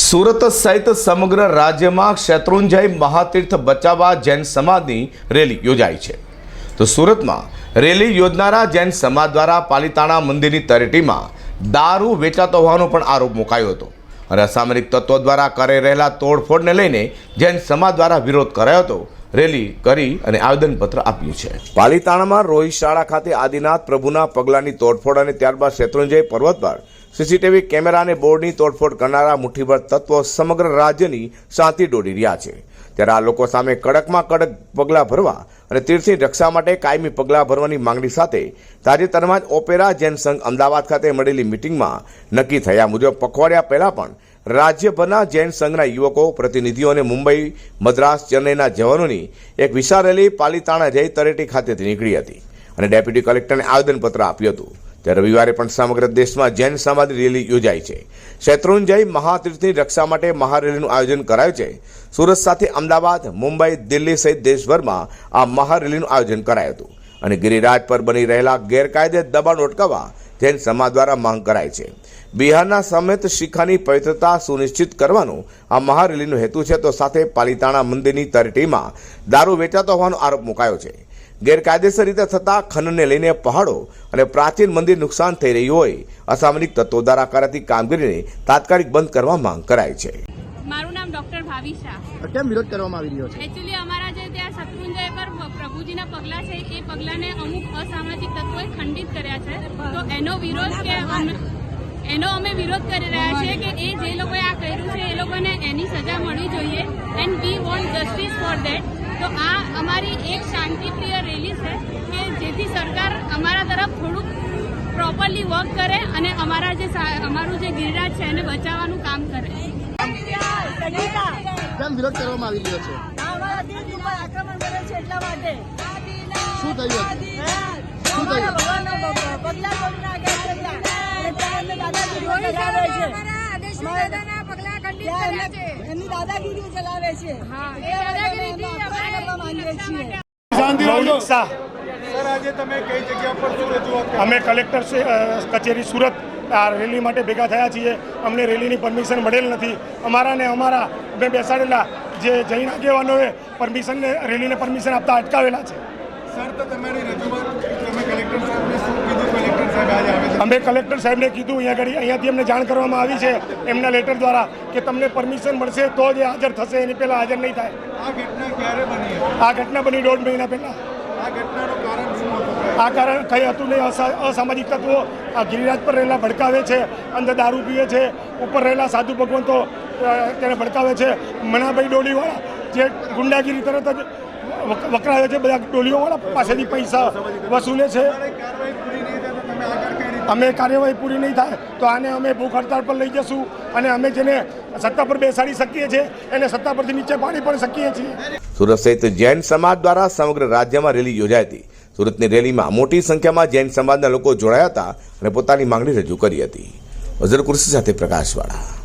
સુરત સહિત સમગ્ર રાજ્યમાં શત્રુંજય મહાતીર્થ બચાવવા જૈન સમાજની રેલી યોજાઈ છે. તો સુરતમાં રેલી યોજનારા જૈન સમાજ દ્વારા પાલિતાણા મંદિરની તરેટીમાં દારૂ વેચાતો હોવાનો પણ આરોપ મુકાયો હતો અને અસામરિક તત્વો દ્વારા કરાઈ રહેલા તોડફોડને લઈને જૈન સમાજ દ્વારા વિરોધ કરાયો હતો. રેલી કરી અને આવેદનપત્ર આપ્યું છે. પાલિતાણામાં રોહિત શાળા ખાતે આદિનાથ પ્રભુના પગલાંની તોડફોડ અને ત્યારબાદ શેત્રુંજય પર્વત પર સીસીટીવી કેમેરા અને બોર્ડની તોડફોડ કરનારા મુઠ્ઠીભર તત્વો સમગ્ર રાજ્યની શાંતિ દોડી રહ્યા છે. ત્યારે આ લોકો સામે કડકમાં કડક પગલાં ભરવા અને તીર્થની રક્ષા માટે કાયમી પગલાં ભરવાની માંગણી સાથે તાજેતરમાં જ ઓપેરા જૈન સંઘ અમદાવાદ ખાતે મળેલી મિટિંગમાં નક્કી થયા મુજબ પખવાડિયા પહેલાં પણ રાજ્યભરના જૈન સંઘના યુવકો, પ્રતિનિધિઓ અને મુંબઈ, મદ્રાસ, ચેન્નઈના જવાનોની એક વિશાળ રેલી પાલિતાણા જઈ તરેટી ખાતેથી નીકળી હતી અને ડેપ્યુટી કલેક્ટરને આવેદનપત્ર આપ્યું હતું. ત્યારે રવિવારે પણ સમગ્ર દેશમાં જૈન સમાધિ રેલી યોજાઈ છે. શેત્રુંજય મહાતીર્થની રક્ષા માટે મહારેલીનું આયોજન કરાયું છે. સુરત સાથે અમદાવાદ, મુંબઈ, દિલ્હી સહિત દેશભરમાં આ મહારેલીનું આયોજન કરાયું હતું અને ગિરિરાજ પર બની રહેલા ગેરકાયદે દબાણ અટકાવવા જૈન સમાજ દ્વારા માંગ કરાય છે. બિહારના સમેત શિખાની પવિત્રતા સુનિશ્ચિત કરવાનો આ મહારેલીનો હેતુ છે તો સાથે પાલિતાણા મંદિરની તરટીમાં દારૂ વેચાતો હોવાનો આરોપ મુકાયો છે. ગેરકાયદેસર રીતે થતા ખનનને લઈને પહાડો અને પ્રાચીન મંદિર નુકસાન થઈ રહ્યું હોય અસામરિક તત્વો દ્વારા કરાતી કામગીરીને તાત્કાલિક બંધ કરવા માંગ કરાઈ છે. મારું નામ ડોક્ટર ભાવી શાહ. કેમ વિરોધ કરવામાં આવી રહ્યો છે? એકચ્યુઅલી અમારા જે ત્યાં શત્રુંજય પર પ્રભુજીના પગલા છે એ પગલાને અમુક અસામાજિક તત્વોએ ખંડિત કર્યા છે. તો એનો વિરોધ કે અમે- એનો અમે વિરોધ કરી રહ્યા છીએ કે એ જે લોકોએ આ કર્યું છે એ લોકોને એની સજા મળવી જોઈએ. And we want justice for that તો આ અમારી એક શાંતિપ્રિય રેલી છે કે જેથી સરકાર અમારા તરફ થોડુંક પ્રોપરલી વર્ક કરે અને અમારા જે અમારું જે ગિરિરાજ છે એને બચાવવાનું કામ કરે. કેમ વિરોધ કરવામાં આવી રહ્યો છે? અમારા દેશ ઉપર આક્રમણ કરે છે. એટલા માટે શું થયું શું અમારા થયું એમને દાદાગીરી ચલાવે છે? અમે કલેક્ટર કચેરી સુરત આ રેલી માટે ભેગા થયા છીએ. અમને રેલીની પરમિશન મળેલ નથી. અમારા ને અમારા બે બેસાડેલા જે જૈન આગેવાનોએ પરમિશનને રેલીને પરમિશન આપતા અટકાવેલા છે. સર તો તમારી રજૂઆત તમે કલેક્ટર સાહેબને શું કીધું કલેક્ટર સાહેબ આજે આવે છે અમે કલેક્ટર સાહેબને કીધું અહીંયા આગળ અહીંયાથી અમને જાણ કરવામાં આવી છે એમના લેટર દ્વારા કે તમને પરમિશન મળશે તો જ હાજર થશે એની પહેલાં હાજર નહીં થાય. આ ઘટના બની આ ઘટના બની દોઢ મહિના પહેલાં. આ કારણ કંઈ હતું નહીં અસા- અસામાજિક તત્વો આ ગિરિરાજ પર રહેલા ભડકાવે છે અંદર દારૂ પીવે છે ઉપર રહેલા સાધુ ભગવંતો તેને ભડકાવે છે. મનાભાઈ ડોલીવાળા જે ગુંડાગીરી તરત જ વક- વકરાવે છે બધા ડોલીઓવાળા પાસેથી પૈસા વસૂલે છે તમારી કાર્યવાહી પૂરી નહીં થાય તો તમે આગળ કઈ રીતે અમે કાર્યવાહી પૂરી નહીં થાય, તો આને અમે ભૂખ હડતાળ પર લઈ જશું અને અમે જેને સત્તા પર બેસાડી શકીએ છીએ, એને સત્તા પરથી નીચે પાડી પણ શકીએ છીએ. સુરત સહિત જૈન સમાજ દ્વારા સમગ્ર રાજ્યમાં રેલી યોજાઈ હતી. સુરતની રેલીમાં મોટી સંખ્યામાં જૈન સમાજના લોકો જોડાયા હતા અને પોતાની માંગણી રજૂ કરી હતી. અઝર કુર્સી સાથે પ્રકાશવાળા.